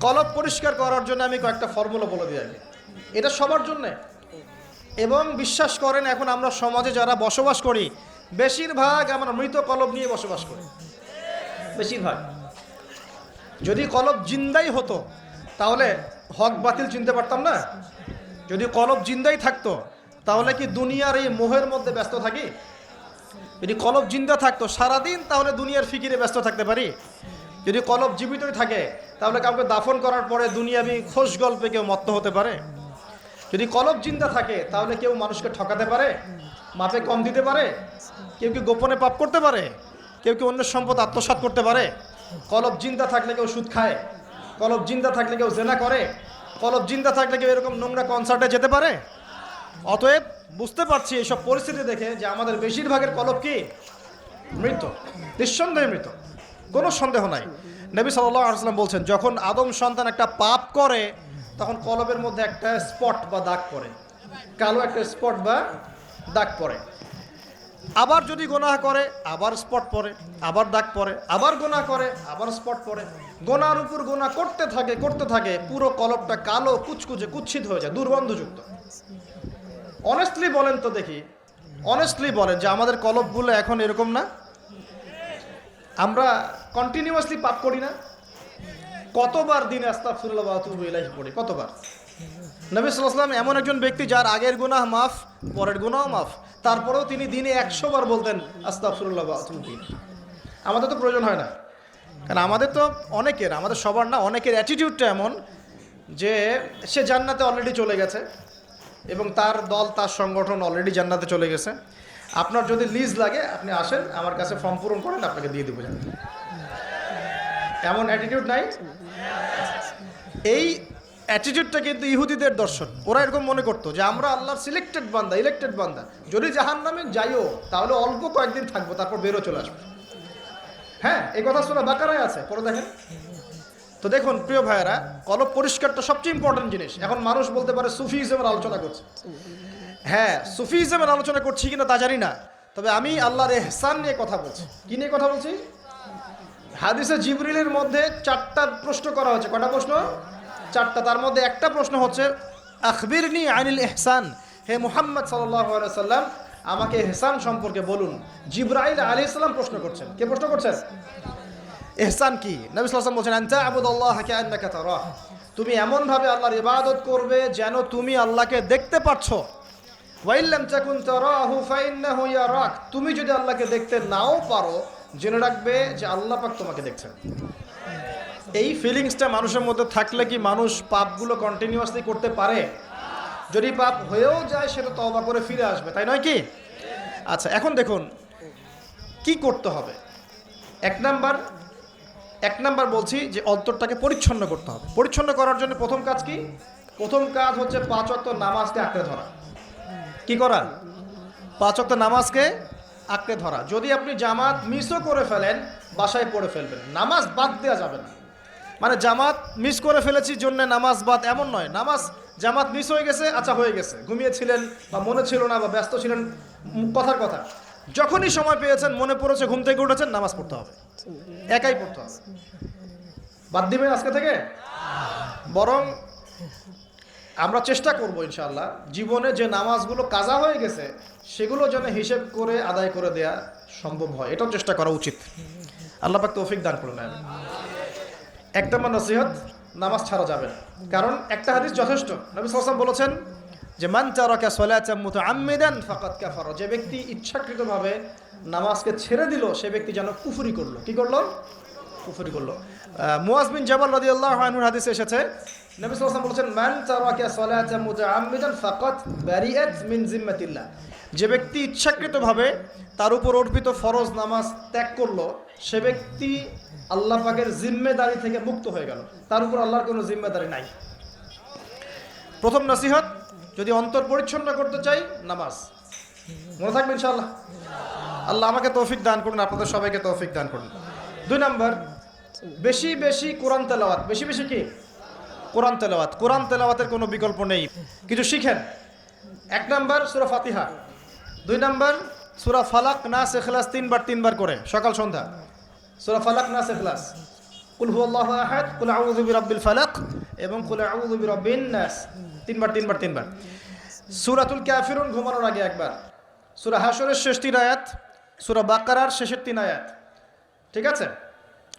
কলব পরিষ্কার করার জন্য আমি কয়েকটা ফর্মুলা বলে দিই এটা সবার জন্যে। এবং বিশ্বাস করেন, এখন আমরা সমাজে যারা বসবাস করি, বেশিরভাগ আমরা মৃত কলব নিয়ে বসবাস করি। বেশিরভাগ। যদি কলব জিন্দাই হতো, তাহলে হক বাতিল চিনতে পারতাম না। যদি কলব জিন্দাই থাকতো, তাহলে কি দুনিয়ার এই মোহের মধ্যে ব্যস্ত থাকি? যদি কলব জিন্দা থাকতো, সারাদিন তাহলে দুনিয়ার ফিকিরে ব্যস্ত থাকতে পারি? যদি কলব জীবিতই থাকে, তাহলে কাউকে দাফন করার পরে দুনিয়াবি খোশ গল্পে কেউ মত্ত হতে পারে? যদি কলব জিন্দা থাকে, তাহলে কেউ মানুষকে ঠকাতে পারে? মাপে কম দিতে পারে? কেউ কি গোপনে পাপ করতে পারে? কেউ কি অন্য সম্পদ আত্মসাৎ করতে পারে? কলব জিন্দা থাকলে কেউ সুদ খায়। কলব জিন্দা থাকলে কেউ জেনা করে। কলব জিন্দা থাকলে কেউ এরকম নোংরা কনসার্টে যেতে পারে? অতএব বুঝতে পারছি এইসব পরিস্থিতি দেখে যে আমাদের বেশিরভাগের কলব কি? মৃত, নিঃসন্দেহে মৃত। কোনো সন্দেহ নাই। নবী সাল্লাহ বলছেন, যখন আদম সন্তান একটা পাপ করে, তখন কলবের মধ্যে একটা স্পট বা দাগ পড়ে। কালো একটা স্পট বা দাগ পড়ে। আবার যদি গোনাহ করে, আবার স্পট পড়ে, আবার দাগ পড়ে, আবার গোনা করে, আবার স্পট পড়ে। গোনার উপর গোনা করতে থাকে করতে থাকে, পুরো কলবটা কালো, কুচকুচে, কুচ্ছিত হয়ে যায়, দুর্গন্ধযুক্ত। অনেস্টলি বলেন তো দেখি। অনেস্টলি বলেন যে আমাদের কলবগুলো এখন এরকম না? আমরা কন্টিনিউয়াসলি পাপ করি না। কতবার দিনে আস্তাফুল্লাহ ইলাইহি পড়ি? কতবার? নবী সাল্লাম এমন একজন ব্যক্তি যার আগের গুনাহ মাফ, পরের গুনাহ মাফ। তারপরেও তিনি দিনে একশো বার বলতেন আস্তাফুল্লাহ বাতুবু ইলাইহি। আমাদের তো প্রয়োজন হয় না। কারণ আমাদের তো অনেকের, আমাদের সবার না, অনেকের অ্যাটিটিউডটা এমন যে সে জান্নাতে অলরেডি চলে গেছে এবং তার দল, তার সংগঠন অলরেডি জান্নাতে চলে গেছে। আপনার যদি লিজ লাগে, আপনি আসেন, আমার কাছে ফর্ম পূরণ করেন, আপনাকে দিয়ে দেবো জান্নাত এমন অ্যাটিটিউড নাই? এই অ্যাটিটিউডটা কিন্তু ইহুদিদের দর্শন। ওরা এরকম মনে করতো যে, আমরা আল্লাহর সিলেক্টেড বান্দা ইলেক্টেড বান্দা। যদি জাহান নামে যাইও, তাহলে অল্প কয়েকদিন থাকব, তারপর বেরো চলে আসব। হ্যাঁ এই কথা শোনা বাকারায় আছে পরে দেখেন। তো দেখুন, প্রিয় ভাইয়েরা, কলব পরিষ্কারটা সবচেয়ে ইম্পর্টেন্ট জিনিস। এখন মানুষ বলতে পারে সুফিজমের আলোচনা করছে। হ্যাঁ সুফিজমের আলোচনা করছি কিনা তা জানি না। তবে আমি আল্লাহর এহসান নিয়ে কথা বলছি। কি নিয়ে কথা বলছি? হাদিসে জিবরিলের মধ্যে চারটা প্রশ্ন করা হয়েছে। কটা প্রশ্ন? চারটা। তার মধ্যে একটা প্রশ্ন হচ্ছে, আখবিরনি আনিল এহসান। হে মুহাম্মদ সাল্লাম আমাকে এহসান সম্পর্কে বলুন। জিব্রাইল আলী ইসলাম প্রশ্ন করছেন। কে প্রশ্ন করছেন? এহসান কি? নবী বলছেন তুমি এমনভাবে আল্লাহর ইবাদত করবে যেন তুমি আল্লাহকে দেখতে পাচ্ছ ওয়াইল্লাম তাকুন তারাহু ফাইন্নাহু ইয়ারাক। তুমি যদি আল্লাহকে দেখতে নাও পারো, জেনে রাখবে যে আল্লাহ পাক তোমাকে দেখছেন। এই ফিলিংসটা মানুষের মধ্যে থাকলে কি মানুষ পাপগুলো কন্টিনিউয়াসলি করতে পারে? যদি পাপ হয়েও যায় সেটা তওবা করে ফিরে আসবে, তাই নয় কি? আচ্ছা এখন দেখুন, কি করতে হবে? এক নাম্বার এক নাম্বার বলছি যে অন্তরটাকে পরিচ্ছন্ন করতে হবে। পরিচ্ছন্ন করার জন্য প্রথম কাজ কি? প্রথম কাজ হচ্ছে পাঁচ অক্ত নামাজকে আঁকড়ে ধরা। কি করা? পাঁচ অক্ত নামাজকে আঁকড়ে ধরা। যদি আপনি জামাত মিসও করে ফেলেন, বাসায় পড়ে ফেলবেন। নামাজ বাদ দেওয়া যাবে না। মানে জামাত মিস করে ফেলেছি জন্য নামাজ বাদ এমন নয়। নামাজ জামাত মিস হয়ে গেছে আচ্ছা হয়ে গেছে। ঘুমিয়েছিলেন বা মনে ছিল না বা ব্যস্ত ছিলেন কথার কথা। যখনই সময় পেয়েছেন, মনে পড়েছে ঘুম থেকে উঠেছেন, নামাজ পড়তে হবে। একাই পড়তে হবে। বাদ দিবেন আজকে থেকে? বরং আমরা চেষ্টা করব ইনশাল্লাহ জীবনে যে নামাজগুলো কাজা হয়ে গেছে সেগুলো যেন হিসেব করে আদায় করে দেয়া সম্ভব হয়। এটাও চেষ্টা করা উচিত। আল্লাহ পাক তৌফিক দান করুন আমিন। এক নম্বর নসিহত নামাজ ছাড়া যাবে কারণ একটা হাদিস যথেষ্ট। নবী সাল্লাম বলেছেন যে মান তারাকা সালাতাম মুতাআম্মিদান ফাকাদ কাফারা। যে ব্যক্তি ইচ্ছাকৃতভাবে নামাজকে ছেড়ে দিল সে ব্যক্তি যেন কুফরি করল। কি করল? কুফরি করল। আহ, মুয়াজ বিন জাবাল রাদিয়াল্লাহু আনহুর হাদিসে এসেছে মান যে ব্যক্তি ইচ্ছাকৃতভাবে তার উপর অর্পিত ফরজ নামাজ ত্যাগ করল, সে ব্যক্তি আল্লাহ পাকের জিম্মেদারি থেকে মুক্ত হয়ে গেল। তার উপর আল্লাহর কোনো জিম্মেদারি নাই। প্রথম নসিহত, যদি অন্তর পরিচ্ছন্ন করতে চাই, নামাজ। মনে থাকবে ইনশাআল্লাহ? আল্লাহ আমাকে তৌফিক দান করুন, আপনাদের সবাইকে তৌফিক দান করুন। দুই নাম্বার, বেশি বেশি কোরআন তেলাওয়াত। বেশি বেশি কি? কোরআন তেলাওয়াত। কোরআন তেলাওয়াতের কোনো বিকল্প নেই। কিছু শিখেন? এক নাম্বার সুরা ফাতিহা। দুই নাম্বার সুরা ফালাক না সেখলাস তিনবার তিনবার করে। সকাল, সন্ধ্যা। সুরা ফালাক না সেখলাস কুল হুয়াল্লাহ আহাদ, কুল আউযু বিরাব্বিল ফালাক এবং কুল আউযু বিরাব্বিন নাস। তিনবার তিনবার তিনবার। সূরাতুল কাফিরুন ঘুমানোর আগে একবার। সূরা হাশরের শেষ তিন আয়াত, সূরা বাকারার শেষের তিন আয়াত। ঠিক আছে?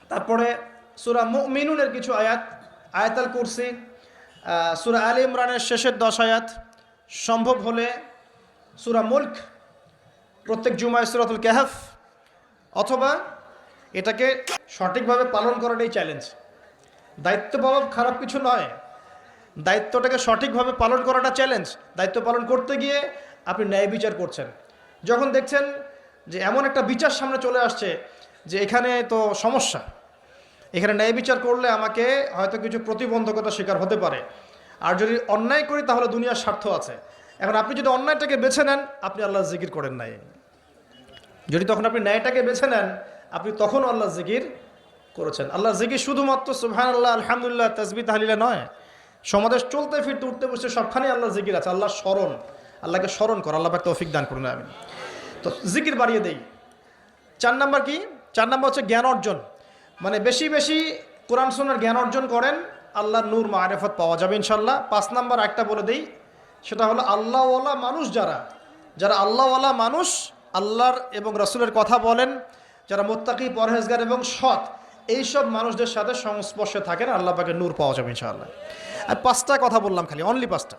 তারপরে সুরা মুমিনুনের কিছু আয়াত আয়াতাল কুরসি সূরা আলী ইমরানের শেষের দশ আয়াত। সম্ভব হলে সুরা মুলক প্রত্যেক জুমায় সুরাতুল কাহাফ অথবা এটাকে সঠিকভাবে পালন করাটাই চ্যালেঞ্জ দায়িত্ব পাওয়া খারাপ কিছু নয়। দায়িত্বটাকে সঠিকভাবে পালন করাটা চ্যালেঞ্জ দায়িত্ব পালন করতে গিয়ে আপনি ন্যায় বিচার করছেন। যখন দেখছেন যে এমন একটা বিচার সামনে চলে আসছে যে এখানে তো সমস্যা। এখানে ন্যায় বিচার করলে আমাকে হয়তো কিছু প্রতিবন্ধকতা শিকার হতে পারে। আর যদি অন্যায় করি তাহলে দুনিয়ার স্বার্থ আছে। এখন আপনি যদি অন্যায়টাকে বেছে নেন, আপনি আল্লাহ জিকির করেন নাই। যদি তখন আপনি ন্যায়টাকে বেছে নেন, আপনি তখন আল্লাহ জিকির করেছেন। আল্লাহ জিকির শুধুমাত্র সুবহান আল্লাহ আলহামদুলিল্লাহ তসবি তাহলিলা নয়। সমাবেশ চলতে, ফিরতে, উঠতে, বসতে সবখানেই আল্লাহ জিকির আছে। আল্লাহ স্মরণ, আল্লাহকে স্মরণ কর, আল্লাহ পাক তৌফিক দান করুন আমি তো জিকির বাড়িয়ে দেই। চার নাম্বার কি? চার নাম্বার হচ্ছে জ্ঞান অর্জন। মানে বেশি বেশি কোরআন সুন্নার জ্ঞান অর্জন করেন, আল্লাহর নূর, মারেফত পাওয়া যাবে ইনশাল্লাহ পাঁচ নাম্বার একটা বলে দেই, সেটা হলো আল্লাহওয়ালা মানুষ যারা যারা আল্লাহওয়ালা মানুষ আল্লাহর এবং রসুলের কথা বলেন, যারা মোত্তাকি, পরহেজগার এবং সৎ, এইসব মানুষদের সাথে সংস্পর্শে থাকেন, আল্লাহ পাকে নূর পাওয়া যাবে ইনশাআল্লাহ। আর পাঁচটা কথা বললাম খালি অনলি পাঁচটা।